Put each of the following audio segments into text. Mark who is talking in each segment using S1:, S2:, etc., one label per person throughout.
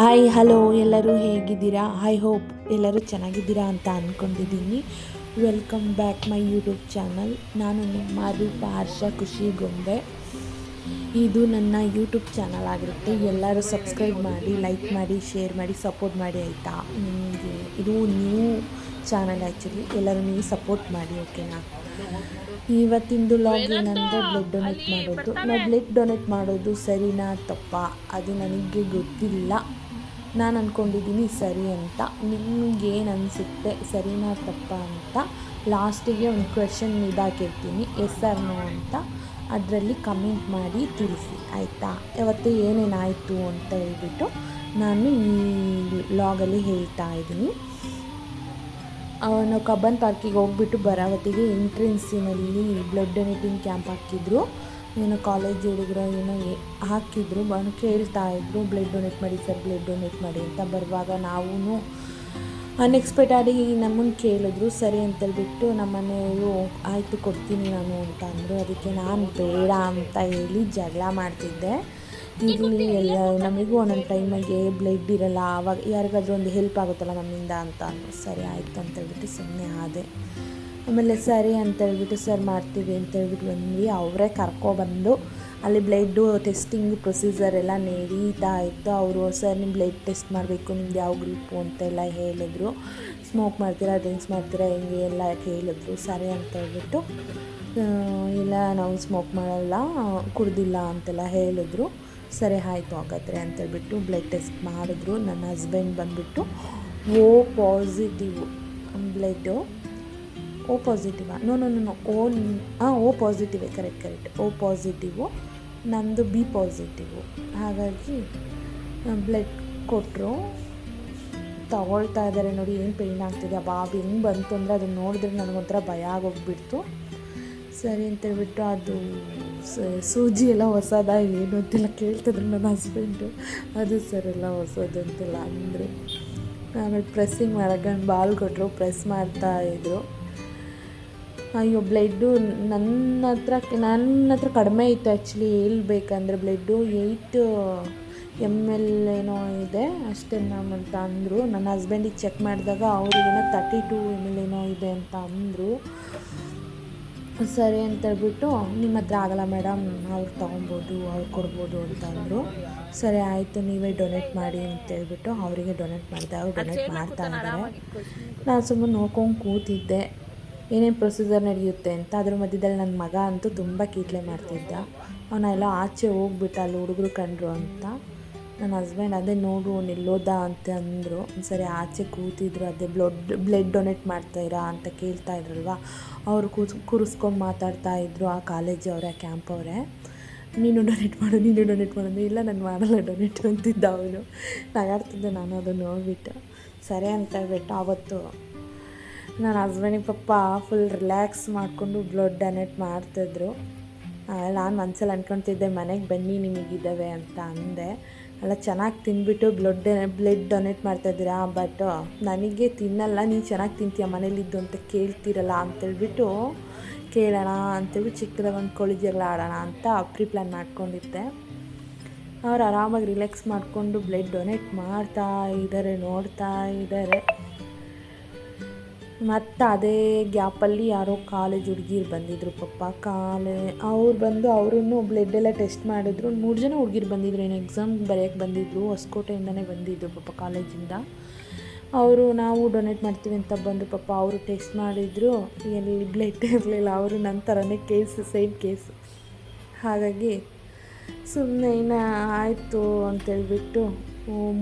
S1: Hi hello ಎಲ್ಲರೂ ಹೇಗಿದ್ದೀರಾ? I hope ಎಲ್ಲರೂ ಚೆನ್ನಾಗಿದ್ದೀರಾ ಅಂತ ಅಂದ್ಕೊಂಡಿದ್ದೀನಿ welcome back my YouTube channel ನಾನು ನಿಮ್ಮ ರೂಪ ಹರ್ಷ ಖುಷಿ ಗೊಂಬೆ. ಇದು ನನ್ನ ಯೂಟ್ಯೂಬ್ ಚಾನಲ್ ಆಗಿರುತ್ತೆ. ಎಲ್ಲರೂ ಸಬ್ಸ್ಕ್ರೈಬ್ ಮಾಡಿ ಲೈಕ್ ಮಾಡಿ ಶೇರ್ ಮಾಡಿ ಸಪೋರ್ಟ್ ಮಾಡಿ ಆಯಿತಾ? ನಿಮಗೆ ಇದು ನ್ಯೂ ಚಾನಲ್ ಆ್ಯಕ್ಚುಲಿ ಎಲ್ಲರೂ ನೀವು ಸಪೋರ್ಟ್ ಮಾಡಿ ಓಕೆನಾ ಇವತ್ತಿಂದು ಲಾಗ್ ಏನಂದರೆ ಬ್ಲಡ್ ಡೊನೇಟ್ ಮಾಡೋದು. ನಾವು ಬ್ಲಡ್ ಡೊನೇಟ್ ಮಾಡೋದು ಸರಿನಾ ತಪ್ಪಾ? ಅದು ನನಗೆ ಗೊತ್ತಿಲ್ಲ. ನಾನು ಅಂದ್ಕೊಂಡಿದ್ದೀನಿ ಸರಿ ಅಂತ. ನಿಮಗೇನು ಅನಿಸುತ್ತೆ ಸರಿನಾ ತಪ್ಪ ಅಂತ. ಲಾಸ್ಟಿಗೆ ಒಂದು ಕ್ವೆಶನ್ ಇದಾಕಿರ್ತೀನಿ. ಎಸ್ ಆರ್ ನೋ ಅಂತ. ಅದರಲ್ಲಿ ಕಮೆಂಟ್ ಮಾಡಿ ತಿಳಿಸಿ, ಆಯಿತಾ? ಇವತ್ತು ಏನೇನಾಯಿತು ಅಂತ ಹೇಳ್ಬಿಟ್ಟು ನಾನು ಈ ಲಾಗಲ್ಲಿ ಹೇಳ್ತಾ ಇದ್ದೀನಿ. ನಾವು ಕಬ್ಬನ್ ಪಾರ್ಕಿಗೆ ಹೋಗ್ಬಿಟ್ಟು ಬರಾವತಿಗೆ ಎಂಟ್ರೆನ್ಸಿನಲ್ಲಿ ಬ್ಲಡ್ ಡೊನೇಟಿಂಗ್ ಕ್ಯಾಂಪ್ ಹಾಕಿದ್ರು. ಏನೋ ಕಾಲೇಜ್ ಹುಡುಗರು ಏನೋ ಹಾಕಿದ್ರು ಬಂದು ಕೇಳ್ತಾ ಇದ್ರು ಬ್ಲಡ್ ಡೊನೇಟ್ ಮಾಡಿ ಸರ್ ಬ್ಲಡ್ ಡೊನೇಟ್ ಮಾಡಿ ಅಂತ ಬರುವಾಗ ನಾವು ಅನ್ಎಕ್ಸ್ಪೆಕ್ಟಾಗಿ ನಮ್ಮನ್ನು ಕೇಳಿದ್ರು. ಸರಿ ಅಂತೇಳ್ಬಿಟ್ಟು ನಮ್ಮ ಮನೆಯವರು, ಆಯಿತು, ಕೊಡ್ತೀನಿ ನಾನು ಅಂತ ಅಂದರು. ಅದಕ್ಕೆ ನಾನು ಬೇಡ ಅಂತ ಹೇಳಿ ಜಗಳ ಮಾಡ್ತಿದ್ದೆ. ಇರಲಿ ಎಲ್ಲ ನಮಗೂ ಒಂದೊಂದು ಟೈಮಿಗೆ ಬ್ಲಡ್ ಇರಲ್ಲ ಆವಾಗ ಯಾರಿಗಾದ್ರೂ ಒಂದು ಹೆಲ್ಪ್ ಆಗುತ್ತಲ್ಲ ನಮ್ಮಿಂದ ಅಂತ ಸರಿ, ಆಯಿತು ಅಂತೇಳ್ಬಿಟ್ಟು ಸುಮ್ಮನೆ ಆದೆ. ಆಮೇಲೆ ಸರಿ ಅಂತೇಳ್ಬಿಟ್ಟು ಸರ್ ಮಾಡ್ತೀವಿ ಅಂತೇಳ್ಬಿಟ್ಟು ಬಂದ್ವಿ. ಅವರೇ ಕರ್ಕೊಬಂದು ಅಲ್ಲಿ ಬ್ಲಡ್ಡು ಟೆಸ್ಟಿಂಗ್ ಪ್ರೊಸೀಜರ್ ಎಲ್ಲ ನಡೀತಾ ಇತ್ತು ಅವರು, ಸರ್ ನಿಮ್ಮ ಬ್ಲಡ್ ಟೆಸ್ಟ್ ಮಾಡಬೇಕು, ನಿಮ್ದು ಯಾವ ಗ್ರೂಪು ಅಂತೆಲ್ಲ ಹೇಳಿದ್ರು. ಸ್ಮೋಕ್ ಮಾಡ್ತೀರಾ ಡ್ರಿಂಕ್ಸ್ ಮಾಡ್ತೀರಾ, ಹೆಂಗೆ ಎಲ್ಲ ಹೇಳಿದ್ರು ಸರಿ ಅಂತ ಹೇಳ್ಬಿಟ್ಟು ಇಲ್ಲ, ನಾವು ಸ್ಮೋಕ್ ಮಾಡಲ್ಲ, ಕುಡ್ದಿಲ್ಲ ಅಂತೆಲ್ಲ ಹೇಳಿದ್ರು. ಸರಿ, ಆಯಿತು ಹಾಗಾದ್ರೆ ಅಂತೇಳ್ಬಿಟ್ಟು ಬ್ಲಡ್ ಟೆಸ್ಟ್ ಮಾಡಿದ್ರು. ನನ್ನ ಹಸ್ಬೆಂಡ್ ಬಂದುಬಿಟ್ಟು, O positive blood O positive no no no O ಹಾಂ ಓ ಪಾಸಿಟಿವೇ ಕರೆಕ್ಟ್ ಕರೆಕ್ಟ್ ಓ ಪಾಸಿಟಿವು ನಮ್ಮದು ಬಿ ಪಾಸಿಟಿವು ಹಾಗಾಗಿ ಬ್ಲಡ್ ಕೊಟ್ಟರು ತಗೊಳ್ತಾ ಇದ್ದಾರೆ ನೋಡಿ, ಏನು ಪೇಯ್ನ್ ಆಗ್ತಿದೆ? ಬಾಬು ಹೆಂಗೆ ಬಂತು ಅಂದರೆ ಅದನ್ನು ನೋಡಿದ್ರೆ ನನಗೊಂಥರ ಭಯ ಆಗೋಗ್ಬಿಡ್ತು. ಸರಿ ಅಂತೇಳ್ಬಿಟ್ಟು ಅದು ಸ- ಸೂಜಿ ಎಲ್ಲ ಹೊಸದ ಏನು ಅಂತೆಲ್ಲ ಕೇಳ್ತಿದ್ರು ನನ್ನ ಹಸ್ಬೆಂಡು ಅದು ಸರ್ ಎಲ್ಲ ಹೊಸದು ಅಂತೆಲ್ಲ ಅಂದರು. ಆಮೇಲೆ ಪ್ರೆಸ್ಸಿಂಗ್ ಮಾಡೋಕೆ ಬಾಲ್ ಕೊಟ್ಟರು ಪ್ರೆಸ್ ಮಾಡ್ತಾ ಇದ್ರು. ಅಯ್ಯೋ ಬ್ಲಡ್ಡು ನನ್ನ ಹತ್ರ ನನ್ನ ಹತ್ರ ಕಡಿಮೆ ಇತ್ತು ಆ್ಯಕ್ಚುಲಿ ಹೇಳ್ಬೇಕಂದ್ರೆ ಬ್ಲಡ್ಡು ಏಯ್ಟ್ ಎಂ ಎಲ್ ಏನೋ ಇದೆ ಅಷ್ಟೇ ಅಂತ ಅಂದರು ನನ್ನ ಹಸ್ಬೆಂಡಿಗೆ ಚೆಕ್ ಮಾಡಿದಾಗ ಅವ್ರಿಗೇನೋ ತರ್ಟಿ ಟು ಎಂ ಎಲ್ ಏನೋ ಇದೆ ಅಂತ ಅಂದರು. ಸರಿ ಅಂತ ಹೇಳ್ಬಿಟ್ಟು ನಿಮ್ಮ ಹತ್ರ ಆಗಲ್ಲ ಮೇಡಮ್ ಅವ್ರು ತೊಗೊಬೋದು ಅವ್ರು ಕೊಡ್ಬೋದು ಅಂತ ಅಂದರು. ಸರಿ ಆಯಿತು ನೀವೇ ಡೊನೇಟ್ ಮಾಡಿ ಅಂತ ಹೇಳ್ಬಿಟ್ಟು ಅವರಿಗೆ ಡೊನೇಟ್ ಮಾಡಿದೆ. ಅವ್ರು ಡೊನೇಟ್ ಮಾಡ್ತಾ ಇದ್ದಾರೆ ನಾನು ಸುಮ್ಮನೆ ನೋಡ್ಕೊಂಡು ಕೂತಿದ್ದೆ. ಏನೇನು ಪ್ರೊಸೀಜರ್ ನಡೆಯುತ್ತೆ ಅಂತ ಅದ್ರ ಮಧ್ಯದಲ್ಲಿ ನನ್ನ ಮಗ ಅಂತೂ ತುಂಬ ಕೀಟ್ಲೆ ಮಾಡ್ತಿದ್ದ. ಅವನೆಲ್ಲ ಆಚೆ ಹೋಗ್ಬಿಟ್ಟ ಅಲ್ಲಿ ಹುಡುಗರು ಕಂಡ್ರು ಅಂತ. ನನ್ನ ಹಸ್ಬೆಂಡ್ ಅದೇ ನೋಡು ನಿಲ್ಲೋದ ಅಂತ ಅಂದರು. ಸರಿ ಆಚೆ ಕೂತಿದ್ರು, ಅದೇ ಬ್ಲಡ್ ಬ್ಲಡ್ ಡೊನೇಟ್ ಮಾಡ್ತಾಯಿರಾ ಅಂತ ಕೇಳ್ತಾ ಇದ್ರಲ್ವ? ಅವರು ಕೂಸ್, ಕೂರಿಸ್ಕೊಂಡು ಮಾತಾಡ್ತಾ ಇದ್ರು ಆ ಕಾಲೇಜ್ ಅವರೇ ಕ್ಯಾಂಪ್ ಅವರೇ. ನೀನು ಡೊನೇಟ್ ಮಾಡು, ನೀನು ಡೊನೇಟ್ ಮಾಡೋದು ಇಲ್ಲ ನಾನು ಮಾಡಲ್ಲ ಡೊನೇಟ್ ಅಂತಿದ್ದ ಅವನು. ನಗಾಡ್ತಿದ್ದೆ ನಾನು ಅದನ್ನು ನೋಡಿಬಿಟ್ಟು. ಸರಿ ಅಂತ ಹೇಳ್ಬಿಟ್ಟು ಆವತ್ತು ನನ್ನ ಹಸ್ಬೆಂಡಿಗೆ ಪಪ್ಪ ಫುಲ್ ರಿಲ್ಯಾಕ್ಸ್ ಮಾಡಿಕೊಂಡು ಬ್ಲಡ್ ಡೊನೇಟ್ ಮಾಡ್ತಿದ್ರು. ನಾನು ಮನ್ಸಲ್ಲಿ ಅಂದ್ಕೊಳ್ತಿದ್ದೆ ಮನೆಗೆ ಬನ್ನಿ ನಿಮಗಿದ್ದಾವೆ ಅಂತ ಅಂದೆ. ಅಲ್ಲ, ಚೆನ್ನಾಗಿ ತಿಂದ್ಬಿಟ್ಟು ಬ್ಲಡ್ ಬ್ಲಡ್ ಡೊನೇಟ್ ಮಾಡ್ತಾಯಿದ್ದೀರಾ ಬಟ್ ನನಗೆ ತಿನ್ನಲ್ಲ, ನೀನು ಚೆನ್ನಾಗಿ ತಿಂತೀಯ ಮನೇಲಿದ್ದು ಅಂತ ಕೇಳ್ತಿರಲ್ಲ ಅಂತೇಳ್ಬಿಟ್ಟು ಕೇಳೋಣ ಅಂತೇಳಿ ಚಿಕ್ಕದಾಗ ಒಂದು ಕೋಳಿ ಜಗಳ ಆಡೋಣ ಅಂತ ಪ್ರೀ ಪ್ಲ್ಯಾನ್ ಮಾಡ್ಕೊಂಡಿದ್ದೆ. ಅವ್ರು ಆರಾಮಾಗಿ ರಿಲ್ಯಾಕ್ಸ್ ಮಾಡಿಕೊಂಡು ಬ್ಲಡ್ ಡೊನೇಟ್ ಮಾಡ್ತಾ ಇದ್ದಾರೆ ನೋಡ್ತಾ ಇದ್ದಾರೆ ಮತ್ತು ಅದೇ ಗ್ಯಾಪಲ್ಲಿ ಯಾರೋ ಕಾಲೇಜ್ ಹುಡುಗಿರು ಬಂದಿದ್ರು ಪಪ್ಪ. ಕಾಲೇ ಅವ್ರು ಬಂದು ಅವರನ್ನು ಬ್ಲಡ್ ಎಲ್ಲ ಟೆಸ್ಟ್ ಮಾಡಿದ್ರು. ಮೂರು ಜನ ಹುಡುಗಿರು ಬಂದಿದ್ರು, ಏನು ಎಕ್ಸಾಮ್ ಬರೆಯೋಕ್ಕೆ ಬಂದಿದ್ರು, ಹೊಸಕೋಟೆಯಿಂದನೇ ಬಂದಿದ್ದರು ಪಪ್ಪ ಕಾಲೇಜಿಂದ ಅವರು ನಾವು ಡೊನೇಟ್ ಮಾಡ್ತೀವಿ ಅಂತ ಬಂದು ಪಾಪ ಅವರು ಟೆಸ್ಟ್ ಮಾಡಿದ್ರು. ಎಲ್ಲಿ ಬ್ಲಡ್ ಇರಲಿಲ್ಲ, ಅವರು ನನ್ನ ಥರನೇ ಕೇಸ್ ಸೇಮ್ ಕೇಸ್ ಹಾಗಾಗಿ ಸುಮ್ಮನೆ ಇನ್ನು ಆಯಿತು ಅಂತೇಳ್ಬಿಟ್ಟು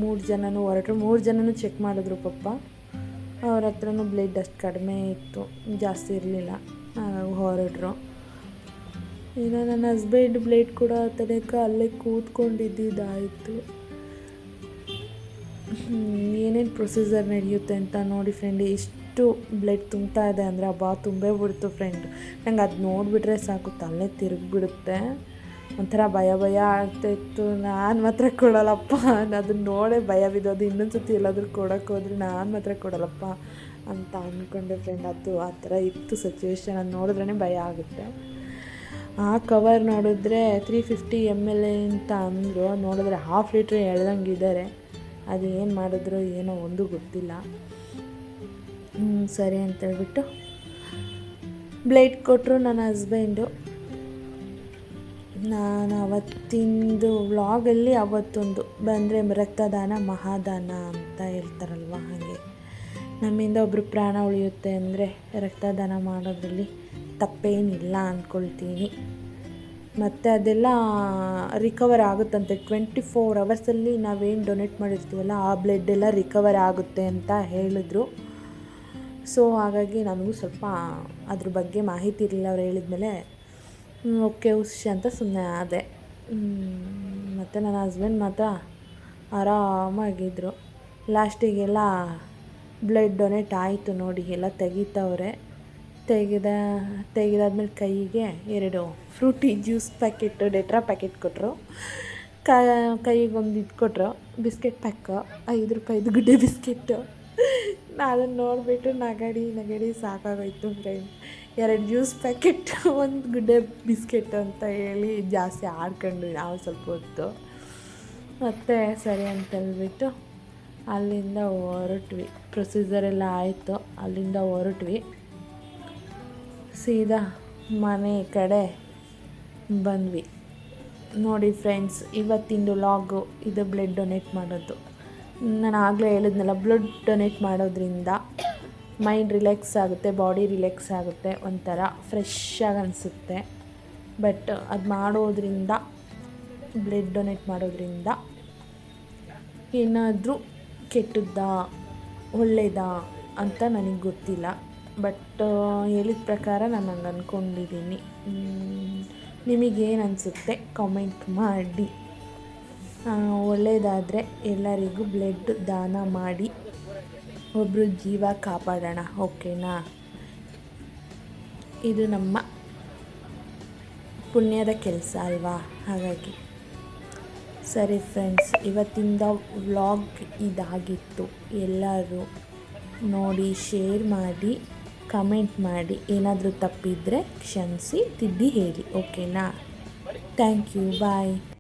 S1: ಮೂರು ಜನನೂ ಹೊರಟ್ರು. ಮೂರು ಜನನೂ ಚೆಕ್ ಮಾಡಿದ್ರು ಪಪ್ಪ. ಅವ್ರ ಹತ್ರನೂ ಬ್ಲಡ್ ಅಷ್ಟು ಕಡಿಮೆ ಇತ್ತು, ಜಾಸ್ತಿ ಇರಲಿಲ್ಲ. ಹೊರಡ್ರು ಇನ್ನು ನನ್ನ ಹಸ್ಬೆಂಡ್ ಬ್ಲೇಡ್ ಕೂಡ ತನಕ ಅಲ್ಲೇ ಕೂತ್ಕೊಂಡಿದ್ದಾಯಿತು ಏನೇನು ಪ್ರೊಸೀಜರ್ ನಡೆಯುತ್ತೆ ಅಂತ ನೋಡಿ ಫ್ರೆಂಡ್ ಎಷ್ಟು ಬ್ಲಡ್ ತುಂಬ್ತಾ ಇದೆ ಅಂದರೆ ಅಬ್ಬಾ ತುಂಬೇ ಬಿಡ್ತು ಫ್ರೆಂಡ್ ನಂಗೆ ಅದು ನೋಡಿಬಿಟ್ರೆ ಸಾಕು, ತಲೆ ತಿರುಗಿಬಿಡುತ್ತೆ. ಒಂಥರ ಭಯ ಭಯ ಆಗ್ತಾಯಿತ್ತು ನಾನು ಮಾತ್ರ ಕೊಡಲ್ಲಪ್ಪ. ಅದನ್ನ ನೋಡೇ ಭಯ ಬಿದ್ದೋದು. ಇನ್ನೊಂದು ಸತಿ ಎಲ್ಲಾದರೂ ಕೊಡೋಕೆ ಹೋದ್ರೆ ನಾನು ಮಾತ್ರ ಕೊಡಲ್ಲಪ್ಪ ಅಂತ ಅಂದ್ಕೊಂಡೆ ಫ್ರೆಂಡ್ ಅದು ಆ ಥರ ಇತ್ತು ಸಿಚುವೇಶನ್ ಅದು ನೋಡಿದ್ರೇ ಭಯ ಆಗುತ್ತೆ. ಆ ಕವರ್ ನೋಡಿದ್ರೆ ತ್ರೀ ಫಿಫ್ಟಿ ಎಂ ಎಲ್ ಎ ಅಂತ ಅಂದರು. ನೋಡಿದ್ರೆ ಹಾಫ್ ಲೀಟ್ರ್ ಎಳ್ದಂಗಿದ್ದಾರೆ ಅದು ಏನು ಮಾಡಿದ್ರು ಏನೋ ಒಂದು ಗೊತ್ತಿಲ್ಲ. ಹ್ಞೂ ಸರಿ ಅಂತೇಳ್ಬಿಟ್ಟು ಬ್ಲೇಡ್ ಕೊಟ್ಟರು ನನ್ನ ಹಸ್ಬೆಂಡು ನಾನು ಅವತ್ತಿಂದು ವ್ಲಾಗಲ್ಲಿ ಅವತ್ತೊಂದು ಬಂದರೆ ರಕ್ತದಾನ, ಮಹಾದಾನ ಅಂತ ಹೇಳ್ತಾರಲ್ವ ಹಾಗೆ. ನಮ್ಮಿಂದ ಒಬ್ಬರು ಪ್ರಾಣ ಉಳಿಯುತ್ತೆ ಅಂದರೆ ರಕ್ತದಾನ ಮಾಡೋದ್ರಲ್ಲಿ ತಪ್ಪೇನಿಲ್ಲ ಅಂದ್ಕೊಳ್ತೀನಿ ಮತ್ತು ಅದೆಲ್ಲ ರಿಕವರ್ ಆಗುತ್ತಂತೆ. ಟ್ವೆಂಟಿ ಫೋರ್ ಅವರ್ಸಲ್ಲಿ ನಾವೇನು ಡೊನೇಟ್ ಮಾಡಿರ್ತೀವಲ್ಲ, ಆ ಬ್ಲಡ್ ಎಲ್ಲ ರಿಕವರ್ ಆಗುತ್ತೆ ಅಂತ ಹೇಳಿದ್ರು. ಸೊ ಹಾಗಾಗಿ ನನಗೂ ಸ್ವಲ್ಪ ಅದ್ರ ಬಗ್ಗೆ ಮಾಹಿತಿ ಇರಲಿಲ್ಲ ಅವ್ರು ಹೇಳಿದ್ಮೇಲೆ ಓಕೆ ಉಶ್ ಅಂತ ಸುಮ್ಮನೆ ಆದೆ. ಮತ್ತು ನನ್ನ ಹಸ್ಬೆಂಡ್ ಮಾತ್ರ ಆರಾಮಾಗಿದ್ದರು ಲಾಸ್ಟಿಗೆಲ್ಲ ಬ್ಲಡ್ ಡೊನೇಟ್ ಆಯಿತು ನೋಡಿ, ಎಲ್ಲ ತೆಗಿತವ್ರೆ. ತೆಗೆದ, ತೆಗೆದಾದ್ಮೇಲೆ ಕೈಗೆ ಎರಡು ಫ್ರೂಟಿ ಜ್ಯೂಸ್ ಪ್ಯಾಕೆಟ್ ಡೆಟ್ರಾ ಪ್ಯಾಕೆಟ್ ಕೊಟ್ಟರು ಕೈಗೆ ಒಂದು ಇದು ಕೊಟ್ಟರು ಬಿಸ್ಕೆಟ್ ಪ್ಯಾಕು ಐದು ರೂಪಾಯಿದು ಗುಡ್ಡೆ ಬಿಸ್ಕೆಟ್ಟು ಅದನ್ನು ನೋಡಿಬಿಟ್ಟು ನಗಡಿ ನಗಡಿ ಸಾಕಾಗೋಯ್ತು ಫ್ರೆಂಡ್ ಎರಡು ಜ್ಯೂಸ್ ಪ್ಯಾಕೆಟ್, ಒಂದು ಗುಡ್ಡೆ ಬಿಸ್ಕೆಟ್ ಅಂತ ಹೇಳಿ ಜಾಸ್ತಿ ಆಡ್ಕೊಂಡು ನಾವು ಸ್ವಲ್ಪ ಹೊತ್ತು. ಮತ್ತು ಸರಿ ಅಂತ ಹೇಳ್ಬಿಟ್ಟು ಅಲ್ಲಿಂದ ಹೊರಟ್ವಿ. ಪ್ರೊಸೀಜರ್ ಎಲ್ಲ ಆಯಿತು. ಅಲ್ಲಿಂದ ಹೊರಟ್ವಿ. ಸೀದಾ ಮನೆ ಕಡೆ ಬಂದ್ವಿ. ನೋಡಿ ಫ್ರೆಂಡ್ಸ್ ಇವತ್ತಿಂದು ಲಾಗು ಇದು ಬ್ಲಡ್ ಡೊನೇಟ್ ಮಾಡೋದು. ನಾನು ಆಗಲೇ ಹೇಳಿದ್ನಲ್ಲ ಬ್ಲಡ್ ಡೊನೇಟ್ ಮಾಡೋದ್ರಿಂದ ಮೈಂಡ್ ರಿಲ್ಯಾಕ್ಸ್ ಆಗುತ್ತೆ, ಬಾಡಿ ರಿಲ್ಯಾಕ್ಸ್ ಆಗುತ್ತೆ, ಒಂಥರ ಫ್ರೆಶ್ ಆಗಿ ಅನಿಸುತ್ತೆ. ಬಟ್ ಅದು ಮಾಡೋದ್ರಿಂದ ಬ್ಲಡ್ ಡೊನೇಟ್ ಮಾಡೋದ್ರಿಂದ ಏನಾದರೂ ಕೆಟ್ಟದ್ದಾ ಒಳ್ಳೆಯದಾ ಅಂತ ನನಗೆ ಗೊತ್ತಿಲ್ಲ. ಬಟ್ ಹೇಳಿದ ಪ್ರಕಾರ ನಾನು ಹಂಗೆ ಅಂದ್ಕೊಂಡಿದ್ದೀನಿ ನಿಮಗೇನು ಅನಿಸುತ್ತೆ ಕಾಮೆಂಟ್ ಮಾಡಿ. ಒಳ್ಳೆಯದಾದರೆ ಎಲ್ಲರಿಗೂ ಬ್ಲಡ್ ದಾನ ಮಾಡಿ. ಒಬ್ಬರು ಜೀವ ಕಾಪಾಡೋಣ, ಓಕೆನಾ? ಇದು ನಮ್ಮ ಪುಣ್ಯದ ಕೆಲಸ ಅಲ್ವಾ? ಹಾಗಾಗಿ. ಸರಿ ಫ್ರೆಂಡ್ಸ್ ಇವತ್ತಿಂದ ವ್ಲಾಗ್ ಇದಾಗಿತ್ತು. ಎಲ್ಲರೂ ನೋಡಿ ಶೇರ್ ಮಾಡಿ ಕಮೆಂಟ್ ಮಾಡಿ, ಏನಾದರೂ ತಪ್ಪಿದರೆ ಕ್ಷಮಿಸಿ ತಿದ್ದಿ ಹೇಳಿ, ಓಕೆನಾ? Thank you bye